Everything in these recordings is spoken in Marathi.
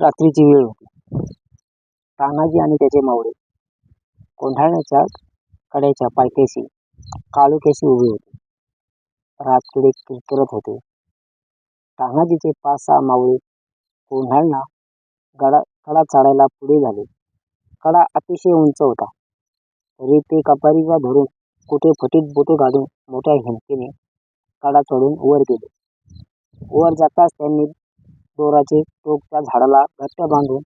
रात्रीची वेळ होती. तानाजी आणि त्याचे मावळे कोंढाण्याच्या कड्याच्या पायथ्याशी काळोख्याशी उभे होते. रातकिडे किरकिरत होते. तानाजीचे पाच सहा मावळे कोंढाणा कडा चढायला पुढे झाले. कडा अतिशय उंच होता. तरी ते कपारीला धरून कुठे फटीत बोटे घालून मोठ्या हिमतीने कडा चढून वर गेले. वर जाताच त्यांनी दोराचे टोक त्या झाडाला घट्ट बांधून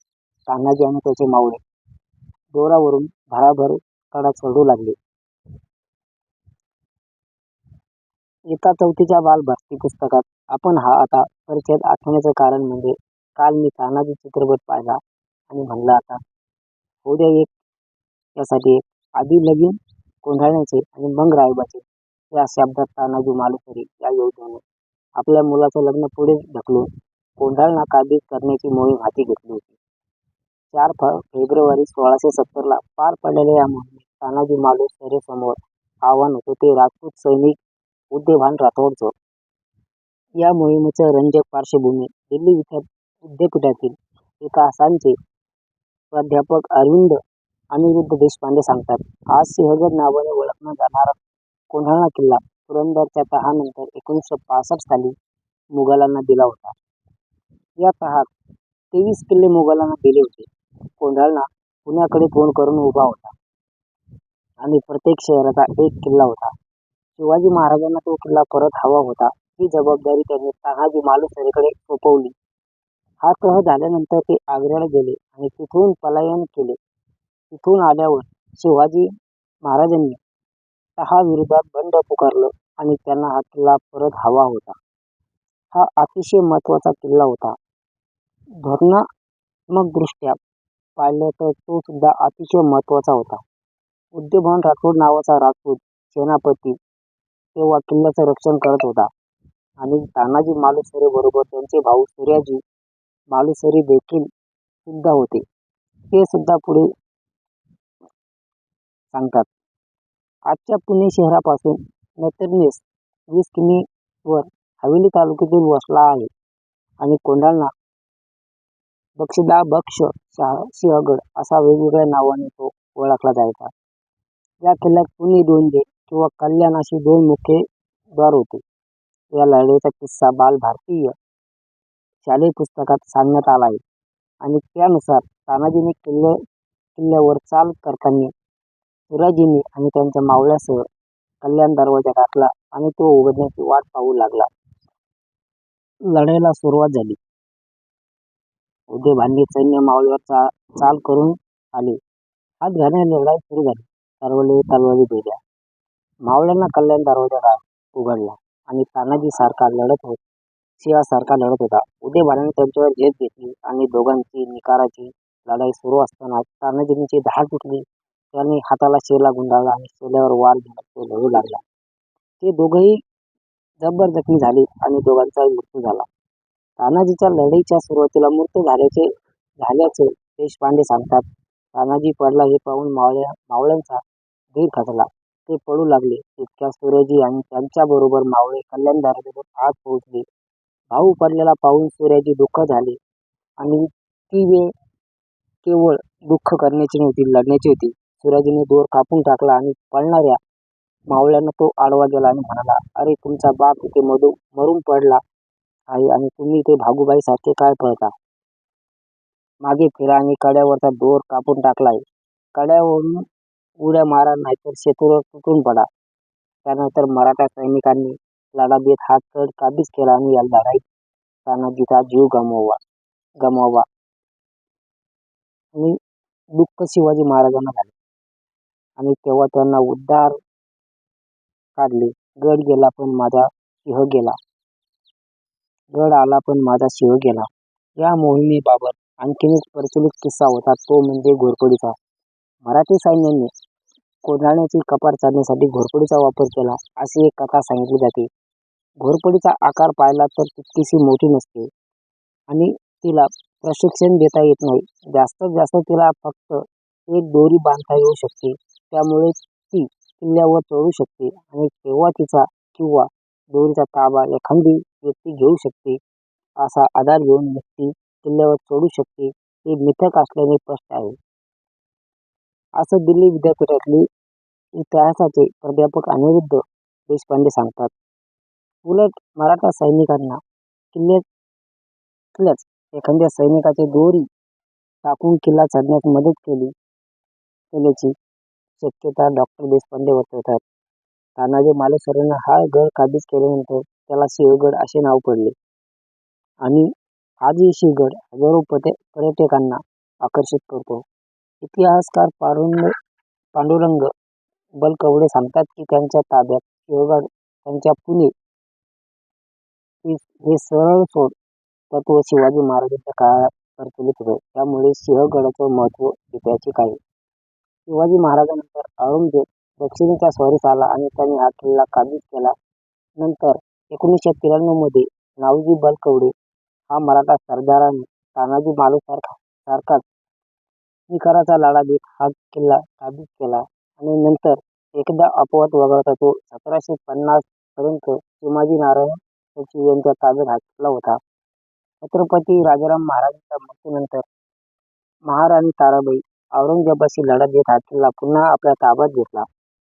तान्हाजी आणि त्याचे मावळे दोरावरून भराभर कडा चढू लागले. एका चौथीच्या बालभारती पुस्तकात आपण हा आता परिचय आठवण्याचं कारण म्हणजे काल मी तानाजी चित्रपट पाहिला आणि म्हणला आता उद्या एक यासाठी एक. आधी लगीन कोंढाण्याचे आणि मग रायबाचे या शब्दात तानाजी मालुसरे या योजनेने आपल्या मुलाचं लग्न पुढे ढकलून कोंढाणा नाकाबीज करण्याची मोहीम हाती घेतली होती. चार फेब्रुवारी सोळाशे सत्तरला पार पडलेल्या या मोहिमेत मालू मालुसरेंसमोर आव्हान होतं ते राजपूत सैनिक उदयभान राठोडचं. या मोहिमेचं रंजक पार्श्वभूमी दिल्ली विद्यापीठातील विकासांचे प्राध्यापक अरविंद अनिरुद्ध देशपांडे सांगतात. आज सिंहगड नावाने ओळखला जाणारा कोंढाणा किल्ला पुरंदरच्या तहानंतर एकोणीसशे पासष्ट साली मुघलांना दिला होता. या तहात तेवीस किल्ले मुघलांना दिले होते. कोंढाणा पुण्याकडे तोंड करून उभा होता आणि प्रत्येक शहराचा एक किल्ला होता. शिवाजी महाराजांना तो किल्ला परत हवा होता. ही जबाबदारी त्यांनी तानाजी मालुसरेकडे सोपवली. हा तह झाल्यानंतर ते आग्र्याला गेले आणि तिथून पलायन केले. तिथून आल्यावर शिवाजी महाराजांनी तहाविरोधात बंड पुकारलं आणि त्यांना हा किल्ला परत हवा होता. हा अतिशय महत्त्वाचा किल्ला होता. धोरणात्मकदृष्ट्या पाहिलं तर तो सुद्धा अतिशय महत्त्वाचा होता. उदयभान राठोड नावाचा राजपूत सेनापती तेव्हा किल्ल्याचं रक्षण करत होता आणि तान्हाजी मालुसरेबरोबर त्यांचे भाऊ सूर्याजी मालुसरेदेखील सुद्धा होते. ते सुद्धा पुढे सांगतात. आजच्या पुणे शहरापासून नैर्ऋत्येस वीस किमी वर हवेली तालुक्यातून वसला आहे आणि कोंढाणा, बक्षिदाबक्ष, सिंहगड असा वेगवेगळ्या नावाने तो ओळखला जायचा. या किल्ल्यात पुणे दोन किंवा कल्याण अशी दोन मुख्य द्वार होते या लढाईचा किस्सा बालभारतीच्या शालेय पुस्तकात सांगण्यात आला आहे आणि त्यानुसार तान्हाजीने किल्ल्यावर चाल करताना सुराजींनी आणि त्यांच्या मावळ्यासह कल्याण दरवाजा गाठला आणि तो उघडण्याची वाट पाहू लागला. लढाईला सुरुवात झाली. उदयभानचे सैन्य मावळ्यांवर चाल करून आले. हात घालण्याने लढाई सुरू झाली. तलवारी तलवारी भिडल्या. मावळ्यांना कल्याण दरवाजा उघडला आणि तानाजी सारखा लढत होत सिंहासारखा लढत होता. उदयभाने त्यांच्यावर झेप घेतली आणि दोघांची निकाराची लढाई सुरू असताना तानाजींची धाड तुटली. त्याने हाताला शेला गुंडाळला आणि शेल्यावर वार घेऊन तो लढू लागला. ते दोघंही जबर जखमी झाले आणि दोघांचाही मृत्यू झाला. तानाजीच्या लढाईच्या सुरुवातीला मृत्यू झाल्याचे देशपांडे सांगतात. तानाजी पडला हे पाहून मावळ्या मावळ्यांचा धीर खचला. ते पळू लागले. तितक्या सूर्याजी आणि त्यांच्याबरोबर मावळे कल्याणदाराजवळ आत पोहोचले. भाऊ पडलेला पाहून सूर्याजी दुःख झाले आणि ती वेळ केवळ दुःख करण्याची नव्हती, लढण्याची होती. सूर्याजीने दोर कापून टाकला आणि पळणाऱ्या मावळ्यांना तो आडवा गेला आणि म्हणाला, अरे तुमचा बाप इथे मरून पडला आहे आणि तुम्ही ते भागूबाई सारखे काय पळता? मागे फिरा आणि कड्यावरचा दोर कापून टाकलाय. कड्यावरून उड्या मारा नाहीतर शेतूवर तुटून पडा. त्यानंतर मराठा सैनिकांनी लढा देत हा कड काबीज केला आणि या लढाईत तान्हाजींचा जीव गमवावा आणि दुःख शिवाजी महाराजांना झाले आणि तेव्हा त्यांना उद्धार काढले, गड गेला पण माझा सिंह गेला. गड आला पण माझा शिव गेला. या मोहिमेबाबत आणखीन एक प्रचलित किस्सा होता तो म्हणजे घोरपडीचा. मराठी सैन्याने कोंढाण्याची कपार चढण्यासाठी घोरपडीचा वापर केला अशी एक कथा सांगितली जाते. घोरपडीचा आकार पाहिला तर तितकीशी मोठी नसते आणि तिला प्रशिक्षण देता येत नाही. जास्तीत जास्त तिला फक्त एक दोरी बांधता येऊ शकते. त्यामुळे ती किल्ल्यावर चढू शकते आणि तेव्हा तिचा किंवा दोरीचा ताबा एखादी व्यक्ती घेऊ शकते. असा आधार घेऊन व्यक्ती किल्ल्यावर चढू शकते हे मिथक असल्याने स्पष्ट आहे असं दिल्ली विद्यापीठातले इतिहासाचे प्राध्यापक अनिरुद्ध देशपांडे सांगतात उलट मराठा सैनिकांना किल्ल्यातल्याच एखाद्या सैनिकाची दोरी टाकून किल्ला चढण्यास मदत केली केल्याची शक्यता डॉक्टर देशपांडे वर्तवतात तानाजी मालेसरांना हा गड काबीज केल्यानंतर त्याला सिंहगड असे नाव पडले. आणि आजही सिंहगड हजारो पते पर्यटकांना आकर्षित करतो. इतिहासकार पारुंग पांडुरंग बलकवडे सांगतात की त्यांच्या ताब्यात सिंहगड त्यांच्या पुणे हे सरळ सोड तत्व शिवाजी महाराजांच्या काळात प्रचलित होते. त्यामुळे सिंहगडाचं महत्त्व ऐतिहासिक आहे. शिवाजी महाराजांनंतर औरंगजेब दक्षिणेच्या स्वारीस आला आणि त्याने हा किल्ला काबीज केला. नंतर एकोणीसशे त्र्याण्णवमध्ये नावजी बलकवडे हा मराठा सरदाराने तानाजी मालूसारखा सारखाच निकाराचा लढा देत हा किल्ला काबीज केला आणि नंतर एकदा अपवाद वगळता तो सतराशे पन्नास पर्यंत शिवाजी नारायण सचिव यांच्या ताब्यात हा किल्ला होता. छत्रपती राजाराम महाराजांच्या मृत्यूनंतर महाराणी ताराबाई औरंगजेबाशी लढा देत हा किल्ला पुन्हा आपल्या ताब्यात घेतला.